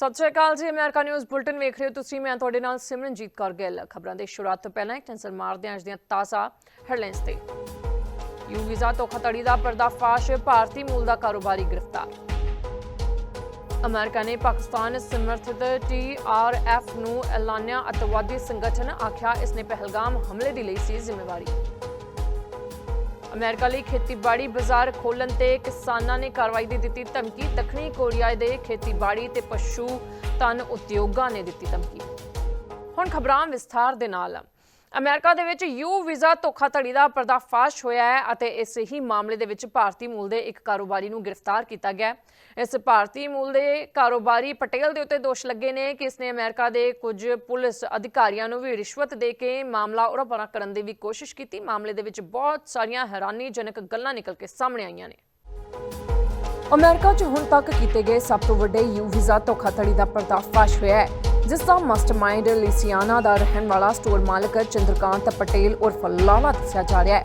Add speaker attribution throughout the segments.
Speaker 1: ਸਤਿ ਸ਼੍ਰੀ ਅਕਾਲ ਜੀ America news bulletin ਵੇਖ ਰਹੇ ਹੋ। ਤੁਸੀਂ, ਮੈਂ ਤੁਹਾਡੇ ਨਾਲ ਸਿਮਰਨਜੀਤ ਕੌਰ ਗਿੱਲ। ਖਬਰਾਂ ਦੇ ਸ਼ੁਰੂਆਤ ਤੋਂ ਪਹਿਲਾਂ ਇੱਕ ਨਜ਼ਰ ਮਾਰਦੇ ਹਾਂ ਅੱਜ ਦੀਆਂ ਤਾਜ਼ਾ ਹੈਡਲਾਈਨਸ ਤੇ। ਯੂ ਵੀਜ਼ਾ ਧੋਖਾਧੜੀ ਦਾ ਪਰਦਾਫਾਸ਼, ਭਾਰਤੀ ਮੂਲ ਦਾ ਕਾਰੋਬਾਰੀ ਗ੍ਰਿਫਤਾਰ। ਅਮਰੀਕਾ ਨੇ ਪਾਕਿਸਤਾਨ ਸਮਰਥਿਤ ਟੀਆਰਐਫ ਨੂੰ ਐਲਾਨਿਆ ਅਤਵਾਦੀ ਸੰਗਠਨ ਆਖਿਆ, ਇਸ ਨੇ ਪਹਿਲਗਾਮ ਹਮਲੇ ਦੀ ਲਈ ਸੀ ਜ਼ਿੰਮੇਵਾਰੀ। ਅਮਰੀਕਾ ਲਈ ਖੇਤੀਬਾੜੀ ਬਾਜ਼ਾਰ ਖੋਲਣ ਤੇ ਕਿਸਾਨਾਂ ਨੇ ਕਾਰਵਾਈ ਦੀ ਦਿੱਤੀ ਧਮਕੀ। ਦੱਖਣੀ ਕੋਰੀਆ ਦੇ ਖੇਤੀਬਾੜੀ ਤੇ ਪਸ਼ੂ ਧਨ ਉਦਯੋਗਾਂ ਨੇ ਦਿੱਤੀ ਧਮਕੀ। ਹੁਣ ਖਬਰਾਂ ਵਿਸਥਾਰ ਦੇ ਨਾਲ। ਅਮਰੀਕਾ ਦੇ ਵਿੱਚ ਯੂ ਵੀਜ਼ਾ ਧੋਖਾਧੜੀ ਦਾ ਪਰਦਾਫਾਸ਼ ਹੋਇਆ ਹੈ ਅਤੇ ਇਸ ਹੀ ਮਾਮਲੇ ਦੇ ਵਿੱਚ ਭਾਰਤੀ ਮੂਲ ਦੇ ਇੱਕ ਕਾਰੋਬਾਰੀ ਨੂੰ ਗ੍ਰਿਫਤਾਰ ਕੀਤਾ ਗਿਆ ਇਸ ਭਾਰਤੀ ਮੂਲ ਦੇ ਕਾਰੋਬਾਰੀ ਪਟੇਲ ਦੇ ਉੱਤੇ ਦੋਸ਼ ਲੱਗੇ ਨੇ ਕਿ ਇਸਨੇ ਅਮਰੀਕਾ ਦੇ ਕੁਝ ਪੁਲਿਸ ਅਧਿਕਾਰੀਆਂ ਨੂੰ ਵੀ ਰਿਸ਼ਵਤ ਦੇ ਕੇ ਮਾਮਲਾ ਉਰਪਰਾ ਕਰਨ ਦੀ ਵੀ ਕੋਸ਼ਿਸ਼ ਕੀਤੀ। ਮਾਮਲੇ ਦੇ ਵਿੱਚ ਬਹੁਤ ਸਾਰੀਆਂ ਹੈਰਾਨੀਜਨਕ ਗੱਲਾਂ ਨਿਕਲ ਕੇ ਸਾਹਮਣੇ ਆਈਆਂ ਨੇ। ਅਮਰੀਕਾ 'ਚ ਹੁਣ ਤੱਕ ਕੀਤੇ ਗਏ ਸਭ ਤੋਂ ਵੱਡੇ ਯੂ ਵੀਜ਼ਾ ਧੋਖਾਧੜੀ ਦਾ ਪਰਦਾਫਾਸ਼ ਹੋਇਆ ਹੈ। ਜਿਸ ਦਾ ਮਾਸਟਰਮਾਈਂਡ ਲਿਸੀਆਨਾ ਦਾ ਰਹਿਣ ਵਾਲਾ ਸਟੋਰ ਮਾਲਕ ਚੰਦਰਕਾਂਤ ਪਟੇਲ ਉਰਫ ਲਾਲਾ ਦੱਸਿਆ ਜਾ ਰਿਹਾ ਹੈ।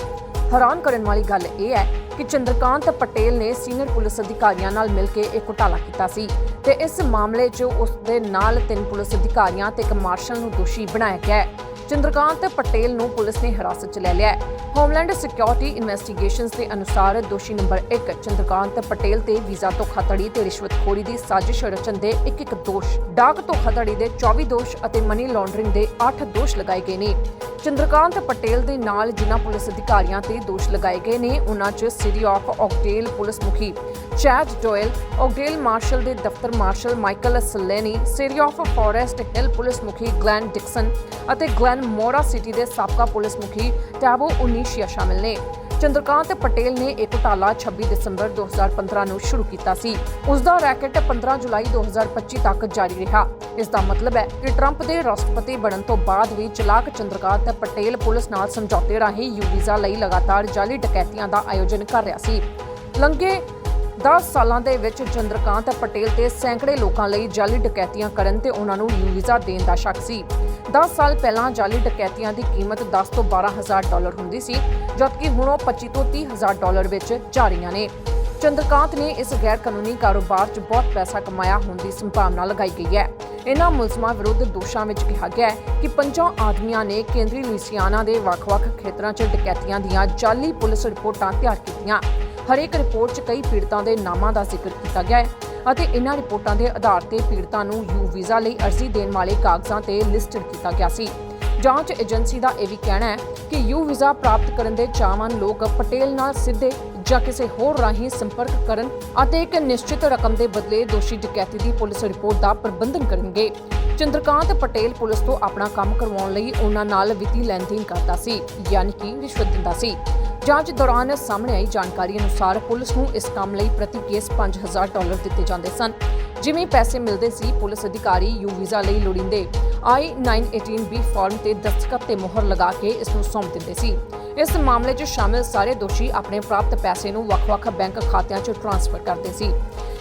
Speaker 1: ਹੈਰਾਨ ਕਰਨ ਵਾਲੀ ਗੱਲ ਇਹ ਹੈ ਕਿ ਚੰਦਰਕਾਂਤ ਪਟੇਲ ਨੇ ਸੀਨੀਅਰ ਪੁਲਿਸ ਅਧਿਕਾਰੀਆਂ ਨਾਲ ਮਿਲ ਕੇ ਇਹ ਘੁਟਾਲਾ ਕੀਤਾ ਸੀ ਤੇ ਇਸ ਮਾਮਲੇ 'ਚ ਉਸ ਦੇ ਨਾਲ ਤਿੰਨ ਪੁਲਿਸ ਅਧਿਕਾਰੀਆਂ ਤੇ ਇੱਕ ਮਾਰਸ਼ਲ ਨੂੰ ਦੋਸ਼ੀ ਬਣਾਇਆ ਗਿਆ ਹੈ। ਚੰਦਰਕਾਂਤ ਪਟੇਲ ਨੂੰ ਪੁਲਿਸ ਨੇ ਹਿਰਾਸਤ 'ਚ ਲੈ ਲਿਆ ਹੈ। ਹੋਮਲੈਂਡ ਸਿਕਿਉਰਿਟੀ ਇਨਵੈਸਟੀਗੇਸ਼ਨਸ ਦੇ ਅਨੁਸਾਰ ਦੋਸ਼ੀ ਨੰਬਰ 1 ਚੰਦਰਕਾਂਤ ਪਟੇਲ ਤੇ ਵੀਜ਼ਾ ਧੋਖਾਧੜੀ ਤੇ ਰਿਸ਼ਵਤਖੋਰੀ ਦੀ ਸਾਜ਼ਿਸ਼ ਰਚਨ ਦੇ ਇੱਕ ਇੱਕ ਦੋਸ਼, ਡਾਕ ਧੋਖਾਧੜੀ ਦੇ 24 ਦੋਸ਼ ਅਤੇ ਮਨੀ ਲਾਂਡਰਿੰਗ ਦੇ 8 ਦੋਸ਼ ਲਗਾਏ ਗਏ ਨੇ। ਚੰਦਰਕਾਂਤ ਪਟੇਲ ਦੇ ਨਾਲ ਜਿਨ੍ਹਾਂ ਪੁਲਿਸ ਅਧਿਕਾਰੀਆਂ ਤੇ ਦੋਸ਼ ਲਗਾਏ ਗਏ ਨੇ, ਉਹਨਾਂ 'ਚ ਸਿਟੀ ਆਫ ਆਕਟੇਲ ਪੁਲਿਸ ਮੁਖੀ ਚੈਡ ਡੋਇਲ ਆਕਟੇਲ ਮਾਰਸ਼ਲ ਦੇ ਦਫ਼ਤਰ marshal Michael Slaney, city of Forest Hill police ਮੁਖੀ ਗਲੈਨ ਡਿਕਸਨ ਅਤੇ ਗਲੈਨ ਮੋਰਾ ਸਿਟੀ ਦੇ ਸਾਬਕਾ ਪੁਲਿਸ ਮੁਖੀ ਟੈਬੋ ਉਨੀਸ਼ੀਆ ਸ਼ਾਮਿਲ ਨੇ। ਚੰਦਰਕਾਂਤ ਪਟੇਲ ਨੇ ਇਹ ਘੁਟਾਲਾ 26 ਦਸੰਬਰ 2015 ਨੂੰ ਸ਼ੁਰੂ ਕੀਤਾ ਸੀ। ਉਸ ਦਾ ਰੈਕਟ 15 ਜੁਲਾਈ 2025 ਤੱਕ ਜਾਰੀ ਰਿਹਾ। ਇਸ ਦਾ ਮਤਲਬ ਹੈ ਕਿ ਟਰੰਪ ਦੇ ਰਾਸ਼ਟਰਪਤੀ ਬਣਨ ਤੋਂ ਬਾਅਦ ਵੀ ਚਲਾਕ ਚੰਦਰਕਾਂਤ ਪਟੇਲ ਪੁਲਿਸ ਨਾਲ ਸਮਝੌਤੇ ਰਾਹੀਂ ਯੂ ਵੀਜ਼ਾ ਲਈ ਲਗਾਤਾਰ ਜਾਲੀ ਡਕੈਤੀਆਂ ਦਾ ਆਯੋਜਨ ਕਰ ਰਿਹਾ ਸੀ। ਲੰਘੇ 10 ਸਾਲਾਂ ਦੇ ਵਿੱਚ ਚੰਦਰਕਾਂਤ ਪਟੇਲ ਤੇ ਸੈਂਕੜੇ ਲੋਕਾਂ ਲਈ ਜਾਲੀ ਡਕੈਤੀਆਂ ਕਰਨ ਤੇ ਉਹਨਾਂ ਨੂੰ ਵੀਜ਼ਾ ਦੇਣ ਦਾ ਸ਼ੱਕ ਸੀ। 10 ਸਾਲ ਪਹਿਲਾਂ ਜਾਲੀ ਡਕੈਤੀਆਂ ਦੀ ਕੀਮਤ 10 ਤੋਂ 12000 ਡਾਲਰ ਹੁੰਦੀ ਸੀ, ਜਦਕਿ ਹੁਣ ਉਹ 25 ਤੋਂ 30000 ਡਾਲਰ ਵਿੱਚ ਜਾ ਰਹੀਆਂ ਨੇ। ਚੰਦਰਕਾਂਤ ਨੇ ਇਸ ਗੈਰ ਕਾਨੂੰਨੀ ਕਾਰੋਬਾਰ 'ਚ ਬਹੁਤ ਪੈਸਾ ਕਮਾਇਆ ਹੋਣ ਦੀ ਸੰਭਾਵਨਾ ਲਗਾਈ ਗਈ ਹੈ। ਇਨ੍ਹਾਂ ਮੁਲਜ਼ਮਾਂ ਵਿਰੁੱਧ ਦੋਸ਼ਾਂ ਵਿੱਚ ਕਿਹਾ ਗਿਆ ਹੈ ਕਿ ਪੰਜਾਂ ਆਦਮੀਆਂ ਨੇ ਕੇਂਦਰੀ ਲੁਈਸਿਆਨਾ ਦੇ ਵੱਖ-ਵੱਖ ਖੇਤਰਾਂ 'ਚ ਡਕੈਤੀਆਂ ਦੀਆਂ ਜਾਲੀ ਪੁਲਿਸ ਰਿਪੋਰਟਾਂ ਤਿਆਰ ਕੀਤੀਆਂ। ਹਰੇਕ ਰਿਪੋਰਟ 'ਚ ਕਈ ਪੀੜਤਾਂ ਦੇ ਨਾਮਾਂ ਦਾ ਜ਼ਿਕਰ ਕੀਤਾ ਗਿਆ ਹੈ ਅਤੇ ਇਨ੍ਹਾਂ ਰਿਪੋਰਟਾਂ ਦੇ ਆਧਾਰ ਤੇ ਪੀੜਤਾਂ ਨੂੰ ਯੂ ਵੀਜ਼ਾ ਲਈ ਅਰਜ਼ੀ ਦੇਣ ਵਾਲੇ ਕਾਗਜ਼ਾਂ ਤੇ ਲਿਸਟਡ ਕੀਤਾ ਗਿਆ ਸੀ। ਜਾਂਚ ਏਜੰਸੀ ਦਾ ਇਹ ਵੀ ਕਹਿਣਾ ਹੈ ਕਿ ਯੂ ਵੀਜ਼ਾ ਪ੍ਰਾਪਤ ਕਰਨ ਦੇ ਚਾਹਵਾਨ ਲੋਕ ਪਟੇਲ ਨਾਲ ਸਿੱਧੇ ਜਾਂ ਕਿਸੇ ਹੋਰ ਰਾਹੀਂ ਸੰਪਰਕ ਕਰਨ ਅਤੇ ਇੱਕ ਨਿਸ਼ਚਿਤ ਰਕਮ ਦੇ ਬਦਲੇ ਦੋਸ਼ੀ ਡਕੈਤੀ ਦੀ ਪੁਲਿਸ ਰਿਪੋਰਟ ਦਾ ਪ੍ਰਬੰਧਨ ਕਰਨਗੇ। ਚੰਦਰਕਾਂਤ ਪਟੇਲ ਪੁਲਿਸ ਤੋਂ ਆਪਣਾ ਕੰਮ ਕਰਵਾਉਣ ਲਈ ਉਹਨਾਂ ਨਾਲ ਵਿੱਤੀ ਲੈਣ-ਦੇਣ ਕਰਦਾ ਸੀ, ਯਾਨੀ ਕਿ ਰਿਸ਼ਵਤ ਦਿੰਦਾ ਸੀ। ਜਾਂਚ ਦੌਰਾਨ ਸਾਹਮਣੇ ਆਈ ਜਾਣਕਾਰੀ ਅਨੁਸਾਰ ਪੁਲਿਸ ਨੂੰ ਇਸ ਕੰਮ ਲਈ ਪ੍ਰਤੀ ਕੇਸ 5000 ਡਾਲਰ ਦਿੱਤੇ ਜਾਂਦੇ ਸਨ। ਜਿਵੇਂ ਪੈਸੇ ਮਿਲਦੇ ਸੀ, ਪੁਲਿਸ ਅਧਿਕਾਰੀ ਯੂ ਵੀਜ਼ਾ ਲਈ ਲੋੜੀਂਦੇ I-918B ਫਾਰਮ ਤੇ ਦਸਤਖਤ ਤੇ ਮੁਹਰ ਲਗਾ ਕੇ ਇਸ ਨੂੰ ਸੌਂਪ ਦਿੰਦੇ ਸੀ। ਇਸ ਮਾਮਲੇ 'ਚ ਸ਼ਾਮਿਲ ਸਾਰੇ ਦੋਸ਼ੀ ਆਪਣੇ ਪ੍ਰਾਪਤ ਪੈਸੇ ਨੂੰ ਵੱਖ-ਵੱਖ ਬੈਂਕ ਖਾਤਿਆਂ 'ਚ ਟ੍ਰਾਂਸਫਰ ਕਰਦੇ ਸੀ।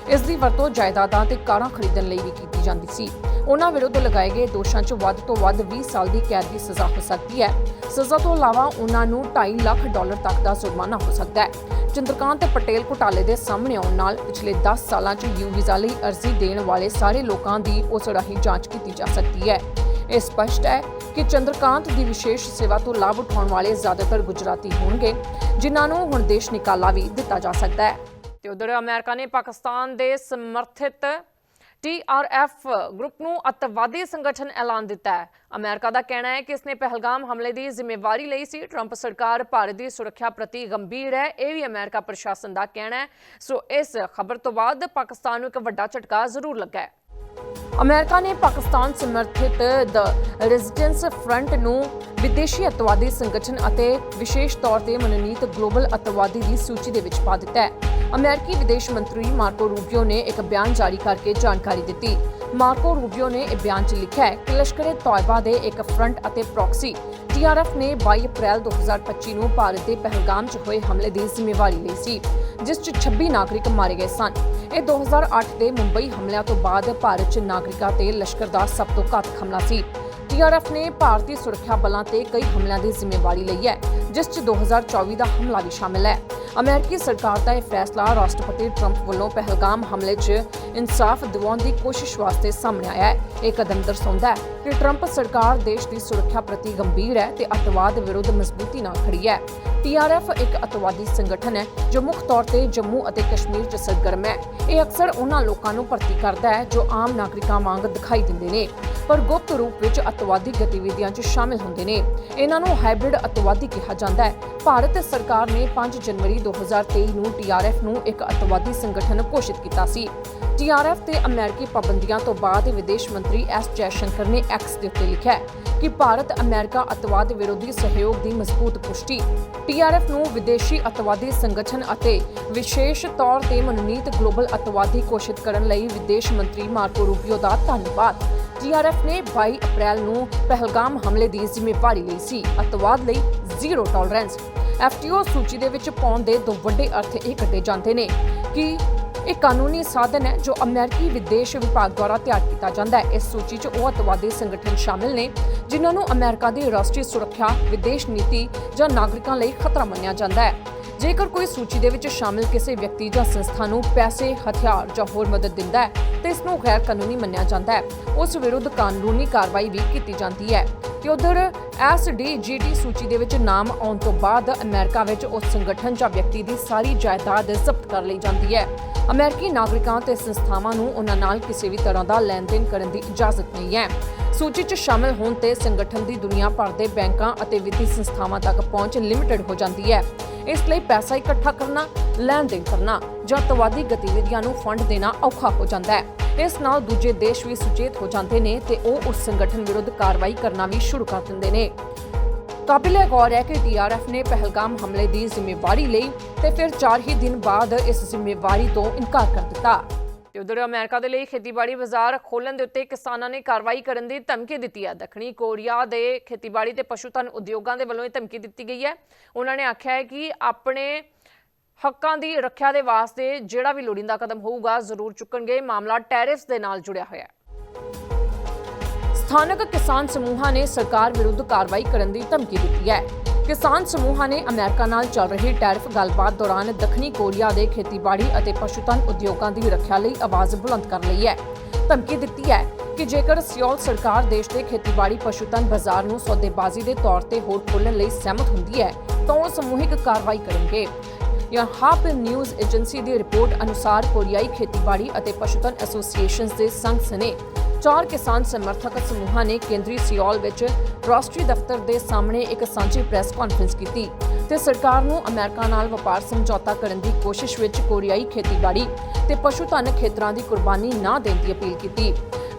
Speaker 1: ਇਸ ਦੀ ਵਰਤੋਂ ਜਾਇਦਾਦਾਂ ਤੇ ਕਾਰਾਂ ਖਰੀਦਣ ਲਈ ਵੀ ਕੀਤੀ ਜਾਂਦੀ ਸੀ। ਉਹਨਾਂ ਵਿਰੁੱਧ ਲਗਾਏ ਗਏ ਦੋਸ਼ਾਂ 'ਚ ਵੱਧ ਤੋਂ ਵੱਧ 20 ਸਾਲ ਦੀ ਕੈਦ ਦੀ ਸਜ਼ਾ ਹੋ ਸਕਦੀ ਹੈ। ਸਜ਼ਾ ਤੋਂ ਇਲਾਵਾ ਉਹਨਾਂ ਨੂੰ 2.5 ਲੱਖ ਡਾਲਰ ਤੱਕ ਦਾ ਜੁਰਮਾਨਾ ਹੋ ਸਕਦਾ ਹੈ। ਚੰਦਰਕਾਂਤ ਪਟੇਲ ਘੁਟਾਲੇ ਦੇ ਸਾਹਮਣੇ ਆਉਣ ਨਾਲ ਪਿਛਲੇ 10 ਸਾਲਾਂ 'ਚ ਯੂ ਵੀਜ਼ਾ ਲਈ ਅਰਜ਼ੀ ਦੇਣ ਵਾਲੇ ਸਾਰੇ ਲੋਕਾਂ ਦੀ ਉਸ ਰਾਹੀਂ ਜਾਂਚ ਕੀਤੀ ਜਾ ਸਕਦੀ ਹੈ। ਇਹ ਸਪਸ਼ਟ ਹੈ ਕਿ ਚੰਦਰਕਾਂਤ ਦੀ ਵਿਸ਼ੇਸ਼ ਸੇਵਾ ਤੋਂ ਲਾਭ ਉਠਾਉਣ ਵਾਲੇ ਜ਼ਿਆਦਾਤਰ ਗੁਜਰਾਤੀ ਹੋਣਗੇ, ਜਿਨ੍ਹਾਂ ਨੂੰ ਹੁਣ ਦੇਸ਼ ਨਿਕਾਲਾ ਵੀ ਦਿੱਤਾ ਜਾ ਸਕਦਾ ਹੈ। ਤੇ ਉਧਰ ਅਮਰੀਕਾ ਨੇ ਪਾਕਿਸਤਾਨ ਦੇ ਸਮਰਥਿਤ ਟੀਆਰਐਫ ਗਰੁੱਪ ਨੂੰ ਅੱਤਵਾਦੀ ਸੰਗਠਨ ਐਲਾਨ ਦਿੱਤਾ ਹੈ। ਅਮਰੀਕਾ ਦਾ ਕਹਿਣਾ ਹੈ ਕਿ ਇਸਨੇ ਪਹਿਲਗਾਮ ਹਮਲੇ ਦੀ ਜ਼ਿੰਮੇਵਾਰੀ ਲਈ ਸੀ। ਟਰੰਪ ਸਰਕਾਰ ਭਾਰਤ ਦੀ ਸੁਰੱਖਿਆ ਪ੍ਰਤੀ ਗੰਭੀਰ ਹੈ, ਇਹ ਵੀ ਅਮਰੀਕਾ ਪ੍ਰਸ਼ਾਸਨ ਦਾ ਕਹਿਣਾ ਹੈ। ਸੋ ਇਸ ਖਬਰ ਤੋਂ ਬਾਅਦ ਪਾਕਿਸਤਾਨ ਨੂੰ ਇੱਕ ਵੱਡਾ ਝਟਕਾ ਜ਼ਰੂਰ ਲੱਗਾ ਹੈ। ਅਮਰੀਕਾ ਨੇ ਪਾਕਿਸਤਾਨ ਸਮਰਥਿਤ ਦ ਰੈਜ਼ੀਡੈਂਸ ਫਰੰਟ ਨੂੰ ਵਿਦੇਸ਼ੀ ਅਤਵਾਦੀ ਸੰਗਠਨ ਅਤੇ ਵਿਸ਼ੇਸ਼ ਤੌਰ ਤੇ ਮਨੋਨੀਤ ਗਲੋਬਲ ਅਤਵਾਦੀ ਦੀ ਸੂਚੀ ਦੇ ਵਿੱਚ ਪਾ ਦਿੱਤਾ ਹੈ। ਅਮਰੀਕੀ ਵਿਦੇਸ਼ ਮੰਤਰੀ ਮਾਰਕੋ ਰੂਬੀਓ ਨੇ ਇੱਕ ਬਿਆਨ ਜਾਰੀ ਕਰਕੇ ਜਾਣਕਾਰੀ ਦਿੱਤੀ। ਮਾਰਕੋ ਰੂਬੀਓ ਨੇ ਇਹ ਬਿਆਨ 'ਚ ਲਿਖਿਆ ਹੈ ਕਿ ਲਸ਼ਕਰ-ਏ ਤੌਇਬਾ ਦੇ ਇੱਕ ਫਰੰਟ ਅਤੇ ਪ੍ਰੌਕਸੀ ਟੀਆਰਐਫ ਨੇ 22 ਅਪ੍ਰੈਲ 2025 ਨੂੰ ਭਾਰਤ ਦੇ ਪਹਿਲਗਾਮ 'ਚ ਹੋਏ ਹਮਲੇ ਦੀ ਜ਼ਿੰਮੇਵਾਰੀ ਲਈ ਸੀ, ਜਿਸ 'ਚ 26 ਨਾਗਰਿਕ ਮਾਰੇ ਗਏ ਸਨ। ਇਹ 2008 ਦੇ ਮੁੰਬਈ ਹਮਲਿਆਂ ਤੋਂ ਬਾਅਦ ਭਾਰਤ 'ਚ ਨਾਗਰਿਕਾਂ ਤੇ ਲਸ਼ਕਰ ਦਾ ਸਭ ਤੋਂ ਘਾਤਕ ਹਮਲਾ ਸੀ। ਟੀਆਰਐਫ ਨੇ ਭਾਰਤੀ ਸੁਰੱਖਿਆ ਬਲਾਂ ਤੇ ਕਈ ਹਮਲਿਆਂ ਦੀ ਜ਼ਿੰਮੇਵਾਰੀ ਲਈ ਹੈ, ਜਿਸ 'ਚ 2024 ਦਾ ਹਮਲਾ ਵੀ ਸ਼ਾਮਿਲ ਹੈ। ਅਮਰੀਕੀ ਸਰਕਾਰ ਦਾ ਇਹ ਫੈਸਲਾ ਰਾਸ਼ਟਰਪਤੀ ਟਰੰਪ ਵੱਲੋਂ ਪਹਿਲਗਾਮ ਹਮਲੇ 'ਚ ਇਨਸਾਫ ਦਿਵਾਉਣ ਦੀ ਕੋਸ਼ਿਸ਼ ਵਾਸਤੇ ਸਾਹਮਣੇ ਆਇਆ ਹੈ। ਇਹ ਕਦਮ ਦਰਸਾਉਂਦਾ ਹੈ ਕਿ ਟਰੰਪ ਸਰਕਾਰ ਦੇਸ਼ ਦੀ ਸੁਰੱਖਿਆ ਪ੍ਰਤੀ ਗੰਭੀਰ ਹੈ ਤੇ ਅਤਵਾਦ ਵਿਰੁੱਧ ਮਜ਼ਬੂਤੀ ਨਾਲ ਖੜੀ ਹੈ। ਟੀਆਰਐਫ ਇੱਕ ਅੱਤਵਾਦੀ ਸੰਗਠਨ ਹੈ, ਜੋ ਮੁੱਖ ਤੌਰ ਤੇ ਜੰਮੂ ਅਤੇ ਕਸ਼ਮੀਰ 'ਚ ਸਰਗਰਮ ਹੈ। ਇਹ ਅਕਸਰ ਉਹਨਾਂ ਲੋਕਾਂ ਨੂੰ ਭਰਤੀ ਕਰਦਾ ਹੈ, ਜੋ ਆਮ ਨਾਗਰਿਕਾਂ ਵਾਂਗ ਦਿਖਾਈ ਦਿੰਦੇ ਨੇ। ਪਰ ਗੁਪਤ ਰੂਪ ਵਿੱਚ ਅਤਵਾਦੀ ਗਤੀਵਿਧੀਆਂ 'ਚ ਸ਼ਾਮਿਲ ਹੁੰਦੇ ਨੇ। ਇਹਨਾਂ ਨੂੰ ਹਾਈਬ੍ਰਿਡ ਅਤਵਾਦੀ ਕਿਹਾ ਜਾਂਦਾ ਹੈ। ਭਾਰਤ ਸਰਕਾਰ ਨੇ 5 ਜਨਵਰੀ 2023 ਨੂੰ ਟੀਆਰਐਫ ਨੂੰ ਇੱਕ ਅਤਵਾਦੀ ਸੰਗਠਨ ਘੋਸ਼ਿਤ ਕੀਤਾ ਸੀ। ਟੀਆਰਐਫ ਤੇ ਅਮਰੀਕੀ ਪਾਬੰਦੀਆਂ ਤੋਂ ਬਾਅਦ ਵਿਦੇਸ਼ ਮੰਤਰੀ ਐਸ ਜੈਸ਼ੰਕਰ ਨੇ ਐਕਸ ਦੇ ਉੱਤੇ ਲਿਖਿਆ ਕਿ ਭਾਰਤ ਅਮਰੀਕਾ ਅੱਤਵਾਦ ਵਿਰੋਧੀ ਸਹਿਯੋਗ ਦੀ ਮਜ਼ਬੂਤ ਪੁਸ਼ਟੀ। ਟੀਆਰਐਫ ਨੂੰ ਵਿਦੇਸ਼ੀ ਅੱਤਵਾਦੀ ਸੰਗਠਨ ਅਤੇ ਵਿਸ਼ੇਸ਼ ਤੌਰ ਤੇ ਮਨੋਨੀਤ ਗਲੋਬਲ ਅੱਤਵਾਦੀ ਘੋਸ਼ਿਤ ਕਰਨ ਲਈ ਵਿਦੇਸ਼ ਮੰਤਰੀ ਮਾਰਕੋ ਰੂਬੀਓ ਦਾ ਧੰਨਵਾਦ। ਟੀਆਰਐਫ ਨੇ 22 ਅਪ੍ਰੈਲ ਨੂੰ ਪਹਿਲਗਾਮ ਹਮਲੇ ਦੀ ਜ਼ਿੰਮੇਵਾਰੀ ਲਈ ਸੀ। ਅੱਤਵਾਦ ਲਈ ਜ਼ੀਰੋ ਟੋਲਰੈਂਸ ਐਫਟੀਓ ਸੂਚੀ ਦੇ ਵਿੱਚ ਪਾਉਣ ਦੇ ਦੋ ਵੱਡੇ ਅਰਥ ਇਹ ਕੱਢੇ ਜਾਂਦੇ ਨੇ ਕਿ ਇਹ ਕਾਨੂੰਨੀ ਸਾਧਨ ਹੈ ਜੋ ਅਮਰੀਕੀ ਵਿਦੇਸ਼ ਵਿਭਾਗ ਦੁਆਰਾ ਤਿਆਰ ਕੀਤਾ ਜਾਂਦਾ ਹੈ। ਇਸ ਸੂਚੀ 'ਚ ਉਹ ਅੱਤਵਾਦੀ ਸੰਗਠਨ ਸ਼ਾਮਿਲ ਨੇ, ਜਿਨ੍ਹਾਂ ਨੂੰ ਅਮਰੀਕਾ ਦੀ ਰਾਸ਼ਟਰੀ ਸੁਰੱਖਿਆ, ਵਿਦੇਸ਼ ਨੀਤੀ ਜਾਂ ਨਾਗਰਿਕਾਂ ਲਈ ਖਤਰਾ ਮੰਨਿਆ ਜਾਂਦਾ ਹੈ। ਜੇਕਰ ਕੋਈ ਸੂਚੀ ਦੇ ਵਿੱਚ ਸ਼ਾਮਿਲ ਕਿਸੇ ਵਿਅਕਤੀ ਜਾਂ ਸੰਸਥਾ ਨੂੰ ਪੈਸੇ, ਹਥਿਆਰ ਜਾਂ ਹੋਰ ਮਦਦ ਦਿੰਦਾ ਹੈ, ਤੇ ਇਸ ਨੂੰ ਗੈਰ ਕਾਨੂੰਨੀ ਮੰਨਿਆ ਜਾਂਦਾ ਹੈ। ਉਸ ਵਿਰੁੱਧ ਕਾਨੂੰਨੀ ਕਾਰਵਾਈ ਵੀ ਕੀਤੀ ਜਾਂਦੀ ਹੈ। ਤੇ ਉਧਰ ਐਸਡੀਜੀਟੀ ਸੂਚੀ ਦੇ ਵਿੱਚ ਨਾਮ ਆਉਣ ਤੋਂ ਬਾਅਦ ਅਮਰੀਕਾ ਵਿੱਚ ਉਸ ਸੰਗਠਨ ਜਾਂ ਵਿਅਕਤੀ ਦੀ ਸਾਰੀ ਜਾਇਦਾਦ ਜ਼ਬਤ ਕਰ ਲਈ ਜਾਂਦੀ ਹੈ। ਅਮਰੀਕੀ ਨਾਗਰਿਕਾਂ ਤੇ ਸੰਸਥਾਵਾਂ ਨੂੰ ਉਹਨਾਂ ਨਾਲ ਕਿਸੇ ਵੀ ਤਰ੍ਹਾਂ ਦਾ ਲੈਣ-ਦੇਣ ਕਰਨ ਦੀ ਇਜਾਜ਼ਤ ਨਹੀਂ ਹੈ। ਸੂਚੀ 'ਚ ਸ਼ਾਮਲ ਹੋਣ ਤੇ ਸੰਗਠਨ ਦੀ ਦੁਨੀਆ ਭਰ ਦੇ ਬੈਂਕਾਂ ਅਤੇ ਵਿੱਤੀ ਸੰਸਥਾਵਾਂ ਤੱਕ ਪਹੁੰਚ ਲਿਮਟਿਡ ਹੋ ਜਾਂਦੀ ਹੈ। ਇਸ ਲਈ ਪੈਸਾ ਇਕੱਠਾ ਕਰਨਾ, ਲੈਣ-ਦੇਣ ਕਰਨਾ। ਜਾਂ ਤਵਾਦੀ ਗਤੀਵਿਧੀਆਂ ਨੂੰ ਫੰਡ ਦੇਣਾ ਔਖਾ ਹੋ ਜਾਂਦਾ ਹੈ। ਇਸ ਨਾਲ ਦੂਜੇ ਦੇਸ਼ ਵੀ ਸੁਚੇਤ ਹੋ ਜਾਂਦੇ ਨੇ ਤੇ ਉਹ ਉਸ ਸੰਗਠਨ ਵਿਰੁੱਧ ਕਾਰਵਾਈ ਕਰਨਾ ਵੀ ਸ਼ੁਰੂ ਕਰ ਦਿੰਦੇ ਨੇ। ਕਾਬਿਲੇ ਗੌਰ ਹੈ ਕਿ ਟੀਆਰਐਫ ਨੇ ਪਹਿਲਗਾਮ ਹਮਲੇ ਦੀ ਜ਼ਿੰਮੇਵਾਰੀ ਲਈ ਤੇ ਫਿਰ 4 ਹੀ ਦਿਨ ਬਾਅਦ ਇਸ ਜ਼ਿੰਮੇਵਾਰੀ ਤੋਂ ਇਨਕਾਰ ਕਰ ਦਿੱਤਾ। ਤੇ ਉਧਰ ਅਮਰੀਕਾ ਦੇ ਲਈ ਖੇਤੀਬਾੜੀ ਬਾਜ਼ਾਰ ਖੋਲਣ ਦੇ ਉੱਤੇ ਕਿਸਾਨਾਂ ਨੇ ਕਾਰਵਾਈ ਕਰਨ ਦੀ ਧਮਕੀ ਦਿੱਤੀ ਹੈ। ਦੱਖਣੀ ਕੋਰੀਆ ਦੇ ਖੇਤੀਬਾੜੀ ਤੇ ਪਸ਼ੂ ਧਨ ਉਦਯੋਗਾਂ ਦੇ ਵੱਲੋਂ ਇਹ ਧਮਕੀ ਦਿੱਤੀ ਗਈ ਹੈ। ਉਹਨਾਂ ਨੇ ਆਖਿਆ ਹੈ ਕਿ ਆਪਣੇ ਹੱਕਾਂ ਦੀ ਰੱਖਿਆ ਦੇ ਵਾਸਤੇ ਜਿਹੜਾ ਵੀ ਲੋੜੀਂਦਾ ਕਦਮ ਹੋਊਗਾ ਜ਼ਰੂਰ ਚੁੱਕਣਗੇ। ਮਾਮਲਾ ਟੈਰਿਫਸ ਦੇ ਨਾਲ ਜੁੜਿਆ ਹੋਇਆ ਹੈ। ਸਥਾਨਕ ਕਿਸਾਨ ਸਮੂਹਾਂ ਨੇ ਸਰਕਾਰ ਵਿਰੁੱਧ ਕਾਰਵਾਈ ਕਰਨ ਦੀ ਧਮਕੀ ਦਿੱਤੀ ਹੈ। ਕਿਸਾਨ ਸਮੂਹਾਂ ਨੇ ਅਮਰੀਕਾ ਨਾਲ ਚੱਲ ਰਹੀ ਟੈਰਿਫ ਗੱਲਬਾਤ ਦੌਰਾਨ ਦੱਖਣੀ ਕੋਰੀਆ ਦੇ ਖੇਤੀਬਾੜੀ ਅਤੇ ਪਸ਼ੂਧਨ ਉਦਯੋਗਾਂ ਦੀ ਰੱਖਿਆ ਲਈ ਆਵਾਜ਼ ਬੁਲੰਦ ਕਰ ਲਈ ਹੈ। ਧਮਕੀ ਦਿੱਤੀ ਹੈ ਕਿ ਜੇਕਰ ਸਿਓਲ ਸਰਕਾਰ ਦੇਸ਼ ਦੇ ਖੇਤੀਬਾੜੀ ਪਸ਼ੂਧਨ ਬਾਜ਼ਾਰ ਨੂੰ ਸੌਦੇਬਾਜ਼ੀ ਦੇ ਤੌਰ ਤੇ ਹੋਰ ਖੋਲ੍ਹਣ ਲਈ ਸਹਿਮਤ ਹੁੰਦੀ ਹੈ, ਤਾਂ ਉਹ ਸਮੂਹਿਕ ਕਾਰਵਾਈ ਕਰਨਗੇ। ਯਹਾਪ ਨਿਊਜ਼ ਏਜੰਸੀ ਦੀ ਰਿਪੋਰਟ ਅਨੁਸਾਰ ਕੋਰੀਆਈ ਖੇਤੀਬਾੜੀ ਅਤੇ ਪਸ਼ੂਧਨ ਐਸੋਸੀਏਸ਼ਨਸ ਦੇ ਸੰਘ ਸਨੇ ਚਾਰ ਕਿਸਾਨ ਸਮਰਥਕ ਸਮੂਹਾਂ ਨੇ ਕੇਂਦਰੀ ਸਿਓਲ ਵਿੱਚ ਰਾਸ਼ਟਰੀ ਦਫ਼ਤਰ ਦੇ ਸਾਹਮਣੇ ਇੱਕ ਸਾਂਝੀ ਪ੍ਰੈਸ ਕਾਨਫਰੰਸ ਕੀਤੀ ਤੇ ਸਰਕਾਰ ਨੂੰ ਅਮਰੀਕਾ ਨਾਲ ਵਪਾਰ ਸਮਝੌਤਾ ਕਰਨ ਦੀ ਕੋਸ਼ਿਸ਼ ਵਿੱਚ ਕੋਰੀਆਈ ਖੇਤੀਬਾੜੀ ਤੇ ਪਸ਼ੂਧਨ ਖੇਤਰਾਂ ਦੀ ਕੁਰਬਾਨੀ ਨਾ ਦੇਣ ਦੀ ਅਪੀਲ ਕੀਤੀ।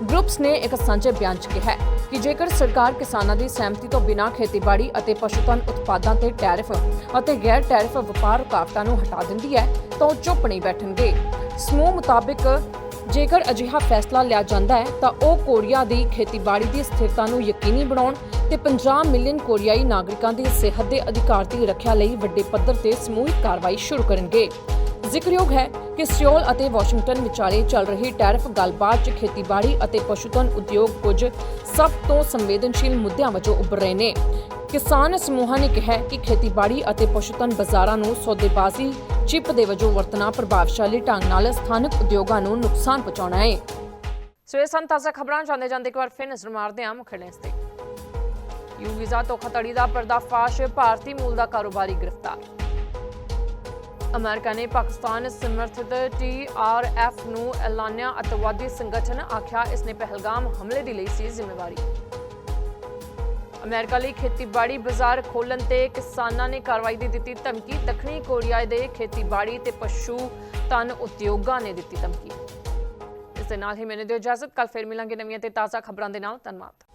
Speaker 1: ਗਰੁੱਪਸ ਨੇ ਇੱਕ ਸਾਂਝੇ ਬਿਆਨ 'ਚ ਕਿਹਾ ਕਿ ਜੇਕਰ ਸਰਕਾਰ ਕਿਸਾਨਾਂ ਦੀ ਸਹਿਮਤੀ ਤੋਂ ਬਿਨਾਂ ਖੇਤੀਬਾੜੀ ਅਤੇ ਪਸ਼ੂਧਨ ਉਤਪਾਦਾਂ ਤੇ ਟੈਰਿਫ ਅਤੇ ਗੈਰ ਟੈਰਿਫ ਵਪਾਰ ਰੁਕਾਵਟਾਂ ਨੂੰ ਹਟਾ ਦਿੰਦੀ ਹੈ, ਤਾਂ ਉਹ ਚੁੱਪ ਨਹੀਂ ਬੈਠਣਗੇ। ਸਮੂਹ ਮੁਤਾਬਿਕ ਜੇਕਰ ਅਜਿਹਾ ਫੈਸਲਾ ਲਿਆ ਜਾਂਦਾ ਹੈ, ਤਾਂ ਉਹ ਕੋਰੀਆ ਦੀ ਖੇਤੀਬਾੜੀ ਦੀ ਸਥਿਰਤਾ ਨੂੰ ਯਕੀਨੀ ਬਣਾਉਣ ਤੇ 50 ਮਿਲੀਅਨ ਕੋਰੀਆਈ ਨਾਗਰਿਕਾਂ ਦੀ ਸਿਹਤ ਦੇ ਅਧਿਕਾਰ ਦੀ ਰੱਖਿਆ ਲਈ ਵੱਡੇ ਪੱਧਰ ਤੇ ਸਮੂਹਿਕ ਕਾਰਵਾਈ ਸ਼ੁਰੂ ਕਰਨਗੇ। ਜ਼ਿਕਰਯੋਗ ਹੈ ਕਿ ਸਿਓਲ ਅਤੇ ਵਾਸ਼ਿੰਗਟਨ ਵਿਚਾਲੇ ਚੱਲ ਰਹੀ ਟੈਰਿਫ ਗੱਲਬਾਤ 'ਚ ਖੇਤੀਬਾੜੀ ਅਤੇ ਪਸ਼ੂਧਨ ਉਦਯੋਗ ਕੁਝ ਸਭ ਤੋਂ ਸੰਵੇਦਨਸ਼ੀਲ ਮੁੱਦਿਆਂ ਵਜੋਂ ਉੱਭਰ ਰਹੇ ਨੇ। ਕਿਸਾਨ ਸਮੂਹਾਂ ਨੇ ਕਿਹਾ ਕਿ ਖੇਤੀਬਾੜੀ ਅਤੇ ਪਸ਼ੂਧਨ ਬਾਜ਼ਾਰਾਂ ਨੂੰ ਸੌਦੇਬਾਜ਼ੀ, ਚਿੱਪ ਦੇ ਵਜੋਂ ਵਰਤਣਾ ਪ੍ਰਭਾਵਸ਼ਾਲੀ ਢੰਗ ਨਾਲ ਸਥਾਨਕ ਉਦਯੋਗਾਂ ਨੂੰ ਨੁਕਸਾਨ ਪਹੁੰਚਾਉਣਾ ਹੈ ਸੋ ਇਹ ਸਨ ਤਾਜ਼ਾ ਖਬਰਾਂ, ਜਾਂਦੇ ਜਾਂਦੇ ਇੱਕ ਵਾਰ ਫਿਰ ਨਜ਼ਰ ਮਾਰਦੇ ਹਾਂ ਮੁੱਖ ਹੈਡਲਾਈਨਸ ਤੇ। ਯੂ ਵੀਜ਼ਾ ਧੋਖਾਧੜੀ ਦਾ ਪਰਦਾਫਾਸ਼, ਭਾਰਤੀ ਮੂਲ ਦਾ ਕਾਰੋਬਾਰੀ ਗ੍ਰਿਫਤਾਰ। ਅਮਰੀਕਾ ਨੇ ਪਾਕਿਸਤਾਨ ਸਮਰਥਿਤ ਟੀਆਰਐਫ ਨੂੰ ਐਲਾਨਿਆ ਅਤਵਾਦੀ ਸੰਗਠਨ ਆਖਿਆ ਇਸ ਨੇ ਪਹਿਲਗਾਮ ਹਮਲੇ ਦੀ ਲਈ ਸੀ ਜ਼ਿੰਮੇਵਾਰੀ। ਅਮਰੀਕਾ ਲਈ ਖੇਤੀਬਾੜੀ ਬਾਜ਼ਾਰ ਖੋਲਣ ਤੇ ਕਿਸਾਨਾਂ ਨੇ ਕਾਰਵਾਈ ਦੀ ਦਿੱਤੀ ਧਮਕੀ। ਦੱਖਣੀ ਕੋਰੀਆ ਦੇ ਖੇਤੀਬਾੜੀ ਤੇ ਪਸ਼ੂ ਧਨ ਉਦਯੋਗਾਂ ਨੇ ਦਿੱਤੀ ਧਮਕੀ। ਇਸ ਦੇ ਨਾਲ ਹੀ ਮੈਨੂੰ ਦਿਓ ਇਜਾਜ਼ਤ। ਕੱਲ ਫਿਰ ਮਿਲਾਂਗੇ ਨਵੀਆਂ ਤੇ ਤਾਜ਼ਾ ਖਬਰਾਂ ਦੇ ਨਾਲ। ਧੰਨਵਾਦ।